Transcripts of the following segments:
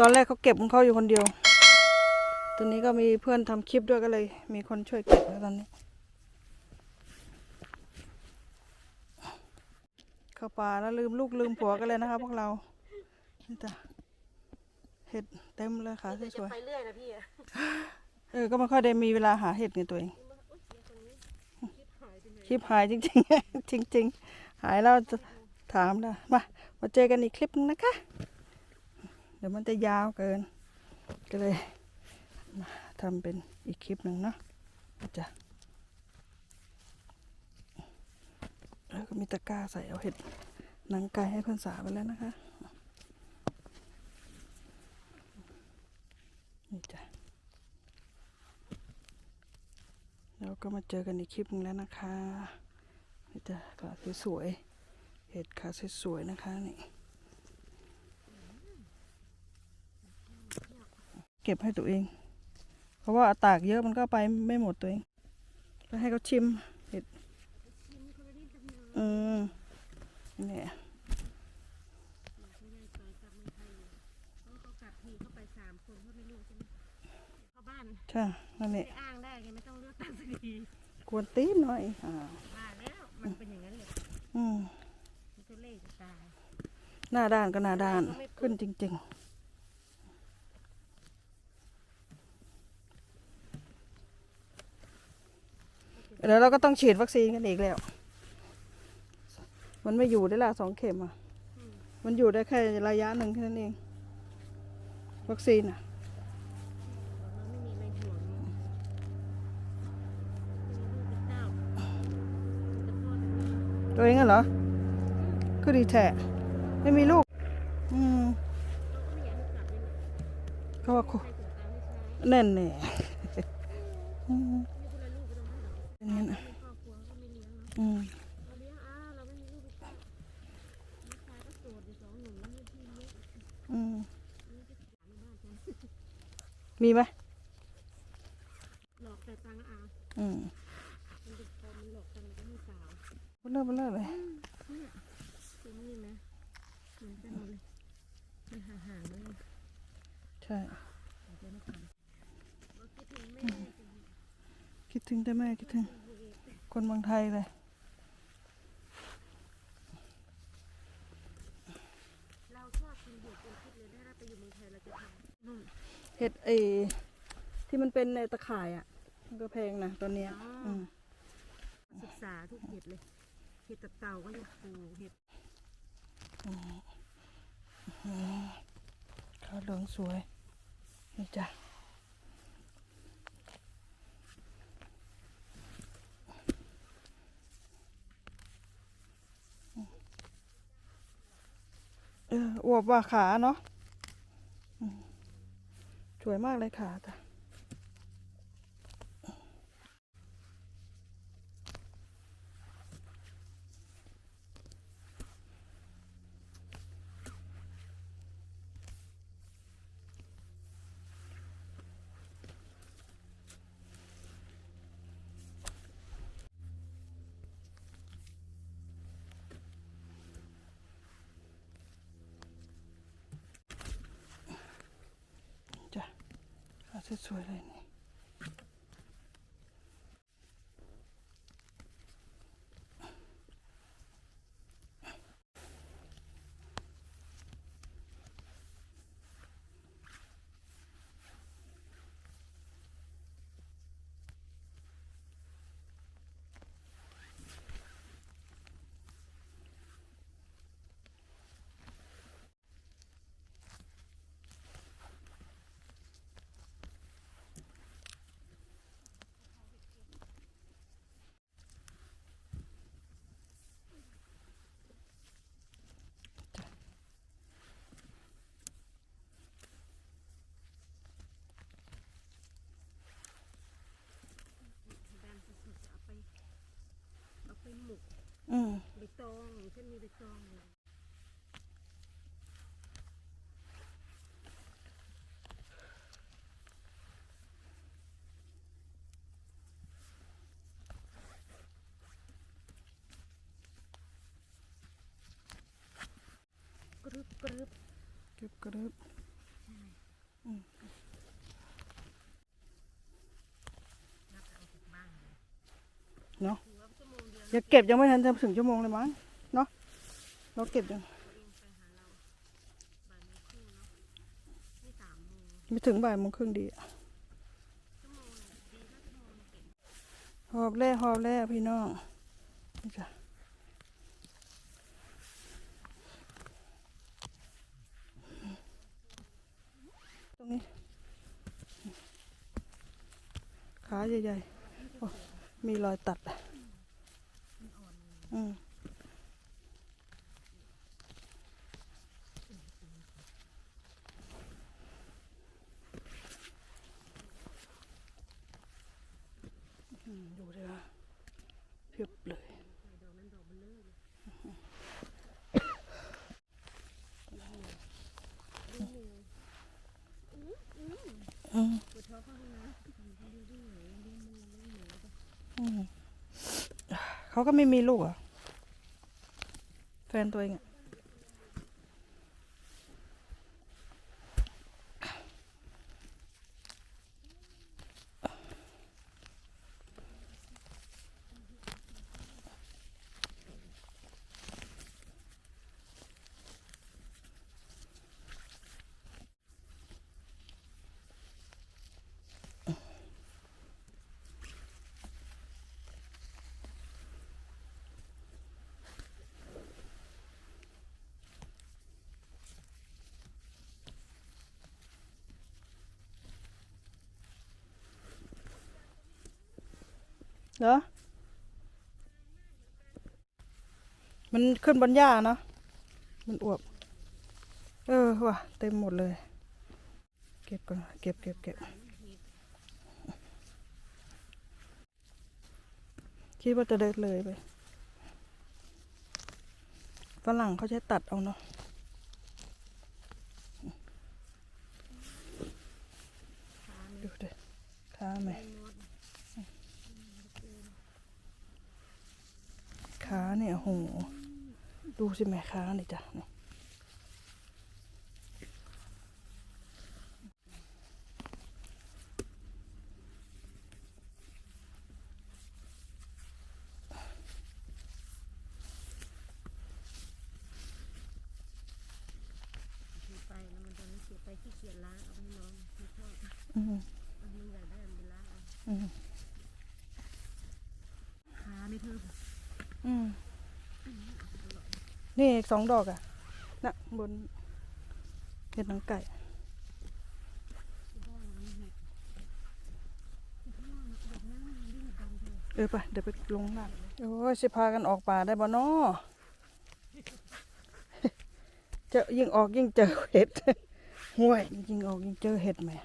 ตอนแรกเขาเก็บของเขาอยู่คนเดียว ตอนนี้ก็มีเพื่อนทำคลิปด้วยก็เลย มีคนช่วยเก็บแล้วตอนนี้ เข้าป่าแล้วลืมลูกลืมผัวกันเลยนะคะพวกเรานี่จ้ะเห็ดเต็มเลยค่ะสวยไปเรื่อยนะพี่อะๆเออ ก็ไม่ค่อยได้มีเวลาหาเห็ดไงตัวเอง คลิปหายจริงๆ จริง ๆ หายแล้วจะถามนะมา มาเจอกันอีกคลิปนึงนะคะ เดี๋ยวมันจะยาวเกิน ก็เลยมาทำเป็นอีกคลิปหนึ่งเนาะจ้ะแล้วก็มีตะกร้าใส่เอาเห็ดหนังไก่ให้เพื่อนสาวไปแล้วนะคะนี่จ้ะแล้วก็มาเจอกันอีคลิปหนึงแล้วนะคะนี่จ้ะขาสวยๆเห็ดขาสวยๆนะคะนี่ เก็บให้ตัวเอง เพราะว่าตากเยอะมันก็ไปไม่หมดตัวเองไปให้เขาชิมเห็ดอืมเนี่ยเขากลับทีเข้าไปสามคนเขาไม่รู้ใช่ไหมเข้าบ้านใช่นั่นแหไปละอ้างได้ไงไม่ต้องเลือกตั้งสักทีกวนตีนหน่อยอ่าว่าแล้วมันเป็นอย่างนั้นเลยอืมมันตัวเลขจะตายหน้าด้านก็หน้าด้านขึ้นจริง ๆ เดี๋ยวเราก็ต้องฉีดวัคซีนกันอีกแล้ว มันไม่อยู่ได้ละสองเข็มอะ มันอยู่ได้แค่ระยะหนึ่งแค่นั้นเอง วัคซีนอะเราไม่มีอะไรห่วงเลยเอจะแม่ตัวเองเหรอ ก็ดีแท้ไม่มีลูก อืมเข้าว่าคุใครถึงตามไม่ใช่แน่นแน่อื มีไหมหลอกแต่ตังค์อาอืมมันเป็นพอมันหลอกตังค์ก็ไม่สาวเลิกเลิกเลยเนี่ยตรงนี้นะเหมือนกันหมดเลยมันห่างๆเลยใช่เดี๋ยวไม่ทันเราคิดถึงแม่จังคิดถึงแต่แม่คิดถึง คนเมืองไทยเลย เราชอบกินเห็ดจนคิดเลยถ้าเราไปอยู่เมืองไทยเราจะทำนุ่น เห็ ดเอที่มันเป็นในตะข่ายอะ มันก็แพงนะตอนเนี้ยอืมศึกษาทุกเห็ดเลย เห็ดตับเต่าก็ยังปลูกเห็ดข้าวเหลืองสวย นี่จ้ะเอออวบว่าขาเนาะอืมส วยมากเลยค่ะจ้ะ ขาสวยๆเลยนี่ ดังสุดๆจะเอาไปเอาไปหมก อืม ใบตองอย่างเช่นมีใบตองเลย กรึบกรึบเก็บกระดึบใช่เนาะอย่าเก็บยังไม่ทันจะถึงชั่วโมงเลยมั้งเนาะเราเก็บยังไม่ถึงบ่ายโมงครึ่งดีอะหอบแร่หอบแร่พี่น้องนี่จ้ะ รงนี้ ขาใหญ่ๆมีรอยตัดอะอืมอืมดูดิว่าเพียบเลยอืมอืมเขา ก็ไม่มีลูกอะแฟนตัวเองอะ เหรอ มันขึ้นบนหญ้าเนาะ มันอวบ เออว่ะเต็มหมดเลย เก็บก่อน เก็บเก็บเก็บคิดว่าจะเดินเลยไป ฝรั่งเขาใช้ตัดเอาเนาะดูดิขาไหม ขา เนี่ยโอ้โหดูสิแม่ขาเนี่ยจ้ะนี่ไปแล้วมันตอนนี้เก็บไปขี้เกียจล้างเอาให้น้องไม่ชอบอืมเอามันอยากได้มันไปล้างเอาอืมขาไม่เท่าอืม นี่อีกสองดอกอะน่ะบนเห็ดหนังไก่เออไปเดี๋ยวไปลงล่างโอ้ยสิพากันออกป่าได้บ่นอจอยิ่งออกยิ่งเจอเห็ดห่วยยิ่งออกยิ่งเจอเห็ดแหม่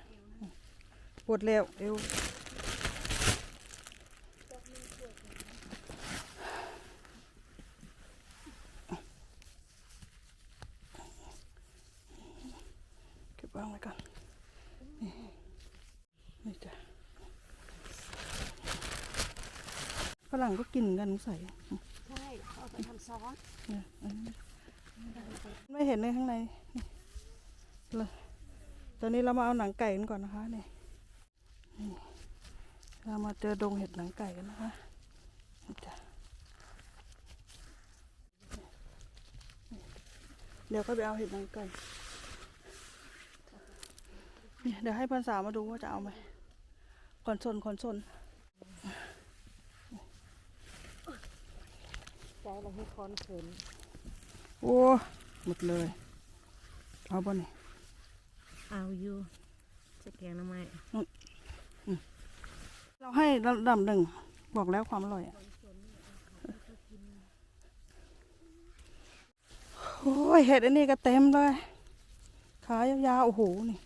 ปวดแล้วเอวเก็บวางไว้ก่อนนี่นี่จ้ะ ฝรั่งก็กินกันใส่ใช่เอาไปทำซอสเนี่ยอันนี้ไม่เห็นเลยข้างในนี่เลยตอนนี้เรามาเอาหนังไก่กันก่อนนะคะนี่นี่เรามาเจอดงเห็ดหนังไก่กันนะคะนี่จ้ะเดี๋ยวก็ไปเอาเห็ดหนังไก่นี่เดี๋ยวให้พันสาวมาดูว่าจะเอาไหมขอนสนขอนสน ใจเราให้คอนเขินโอ้หมดเลย เอาบ่นี่เอาอยู่จะแกงน้ำไม้เราให้ระดับหนึ่งบอกแล้วความอร่อยอะโอ้ยเห็ดอันนี้ก็เต็มเลย ขายาวๆ โอ้โห นี่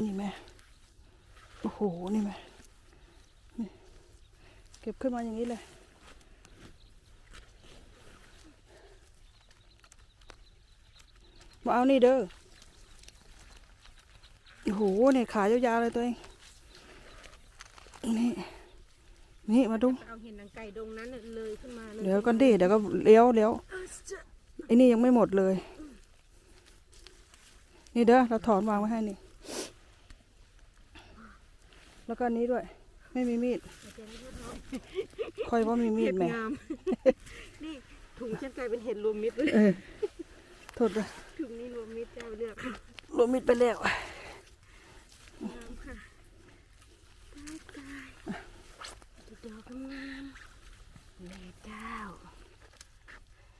นี่แม่ โอ้โห นี่แม่นี่ เก็บขึ้นมาอย่างนี้เลย มาเอานี่เด้อ โอ้โหเนี่ยขายาวๆเลยตัวเอง นี่ นี่มาดู เอาเห็นหนังไก่ดงนั้นน่ะเลยขึ้นมาเลยเดี๋ยวก่อนดิ เดี๋ยวก็เลี้ยวเลี้ยวเออจะไอ้นี่ยังไม่หมดเลย นี่เด้อ เราถอนวางไว้ให้นี่ แล้วก็อันนี้ด้วย ไม่มีมีด อาจารย์ไม่พูดเนาะค่อยว่ามีมีเห็ดดไหมงาม นี่ถุงฉันกลายเป็นเห็ดรวมมิตรเลยเออโทษด้วยถุงนี้รวมมิตรเจ้าเลือกค่ะรวมมีดไปแล้ว งามค่ะตายตายดอกงามแม่เจ้า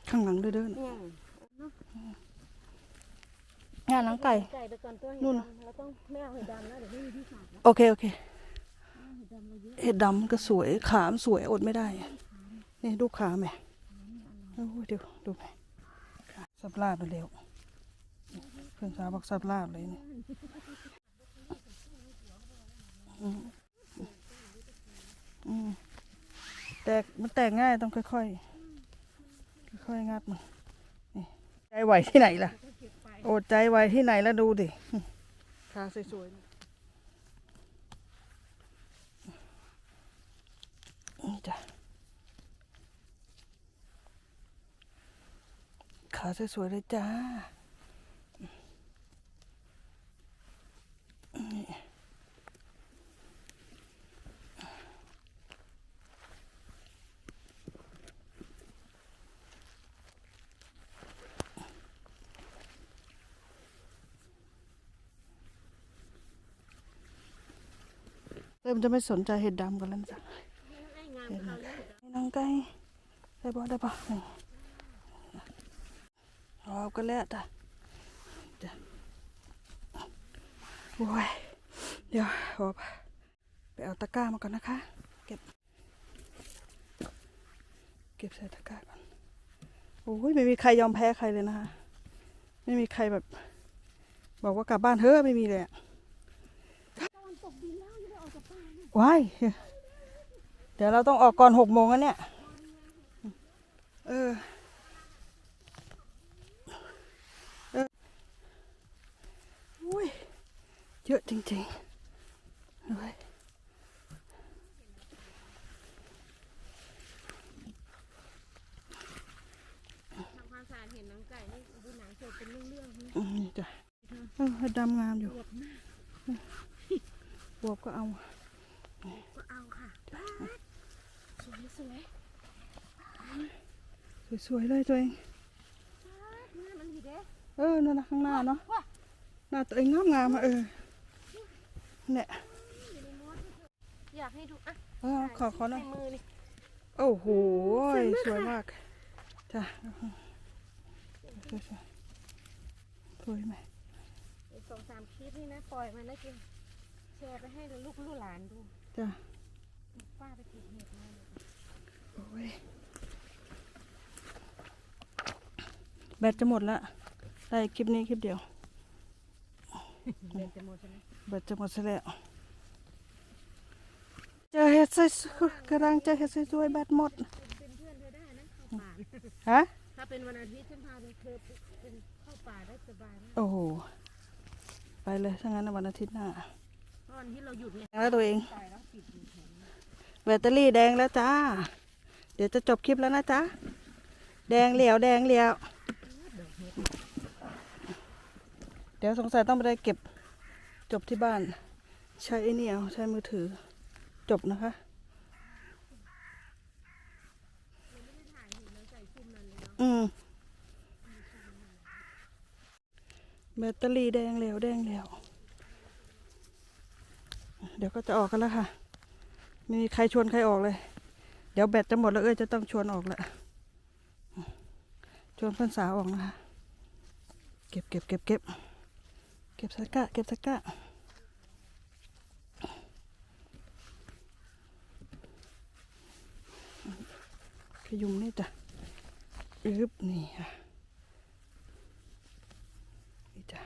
ข้างหลังเด้อเด้อเนี่ยงานหนังไก่ ไก่ไปก่อนตัวเห็ดนู่นดำเราต้องไม่เอาเห็ดดำนะเดี๋ยวไม่มีที่ฝากนะโอเค โอเค เห็ดดำเราเยอะเห็ดดำก็สวยขามสวยอดไม่ได้ นี่ดูขาแม่โอ้เดี๋ยวดูแม่สับลาบเร็วเพื่อนสาวบอกสับลาบเลยนี่แตกมันแตกง่ายต้องค่อยๆค่อยๆงัดมันใจไหวที่ไหนล่ะ โอดใจไหวที่ไหนแล้วดูดิขาสวยๆนี่นี่จ้ะ ขาสวยๆเลยจ้านี่เริ่มจะไม่สนใจเห็ดดำกันแล้วนะจ้ะไอ้งามเขาเนี่ยไอ้น้องไก่ได้บ่ได้บ่นี่เอากันแล้วจ้ะ จ้ะโอ้ยเดี๋ยวขอไปเอาตะกร้ามาก่อนนะคะ เก็บ เก็บใส่ตะกร้าก่อนโอ้ยไม่มีใครยอมแพ้ใครเลยนะคะ ไม่มีใครแบบ บอกว่ากลับบ้านเถอไม่มีเลยอะว้ายเดี๋ยวเราต้องออกก่อนหกโมงแล้วเนี่ย เออุ้ย เยอะจริงๆเฮ้ย ทำความสะอาดเห็นหนังไก่นี่ดูหนังสดเป็นเรื่องๆนะอืมนี่จ้ะเออดำงามอยู่บวกมากบวบก็เอาก็เอาค่ะสวยสวยสวยๆเลยตัวเองหน้ามันดีเด้เออนั่นนะข้างหน้าเนาะหน้าตัวเองงามงามๆอะเออ เนี่ยอยากให้ดูอะเออขอขอหน่อยใมือนี่โอ้โหสวยมากจ้ะสวยๆสวยไหมอีกสองสามคลิปนี่นะปล่อยมันนะกินแชร์ไปให้ลูกลูกหลานดูจ้ะป้าไปเก็บเห็ดมาเลยโอ้ยแบตจะหมดละได้คลิปนี้คลิปเดียว เดินจะหมดใช่ไหมแบตจะหมดซะแล้วเจอเห็ดสวยๆกำลังเจอเห็ดสวยๆแบตหมดเป็นเพื่อนเธอได้นะเข้าป่าฮะถ้าเป็นวันอาทิตย์ฉันพาเธอเป็นเข้าป่าได้สบายนะโอ้โหไปเลยถ้างั้นวันอาทิตย์หน้าตอนที่เราหยุดเนี่ยแล้วตัวเองตายแล้วปิดอยู่แถวนี้แบตเตอรี่แดงแล้วจ้า เดี๋ยวจะจบคลิปแล้วนะจ๊ะแดงเหลียวแดงเหลียว เดี๋ยวสงสัยต้องไปได้เก็บจบที่บ้าน ใช้ไอ้นี่เอาใช้มือถือ จบนะคะอืมแบตเตอรี่แดงเหลวแดงเหลวเดี๋ยวก็จะออกกันแล้วค่ะ ไม่มีใครชวนใครออกเลย เดี๋ยวแบตจะหมดแล้วเอ้ยจะต้องชวนออกแล้วชวนเพื่อนสาวออกนะคะ เก็บเก็บเก็บเก็บ เก็บสกะเก็บสกะขยุมนี่จ้ะอึบนี่ค่ะ นี่จ้ะ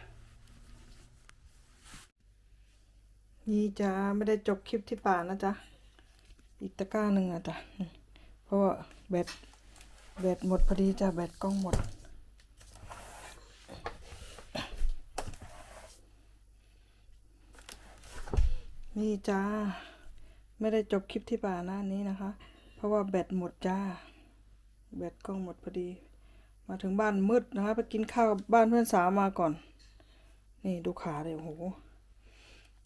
นี่จ้ะ ไม่ได้จบคลิปที่ป่านะจ๊ะ อีกตะกร้าหนึ่งอะจ้ะ เพราะว่าแบต แบตหมดพอดีจ้ะ แบตกล้องหมด นี่จ้า ไม่ได้จบคลิปที่ป่าหน้านี้นะคะ เพราะว่าแบตหมดจ้า แบตกล้องหมดพอดี มาถึงบ้านมืดนะคะ ไปกินข้าวกับบ้านเพื่อนสาวมาก่อน นี่ดูขาเลยโอ้โห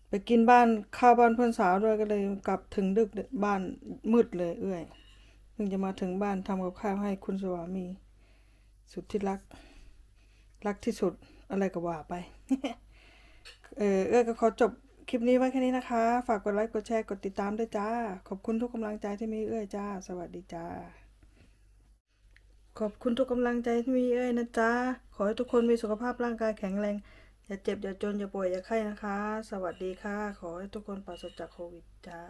ไปกินบ้านข้าวบ้านเพื่อนสาวด้วยก็เลยกลับถึงดึกบ้านมืดเลยเอื้อยเพิ่งจะมาถึงบ้านทำกับข้าวให้คุณสวามี สุดที่รัก รักที่สุดอะไรก็ว่าไป เออเอื้อยก็ขอจบ คลิปนี้ไว้แค่นี้นะคะ ฝากกดไลค์ กดแชร์ กดติดตามด้วยจ้า ขอบคุณทุกกำลังใจที่มีเอื้อยจ้า สวัสดีจ้า ขอบคุณทุกกำลังใจที่มีเอ้ยนะจ้า ขอให้ทุกคนมีสุขภาพร่างกายแข็งแรง อย่าเจ็บ อย่าจน อย่าป่วย อย่าไข้นะคะ สวัสดีค่ะ ขอให้ทุกคนปราศจากโควิดจ้า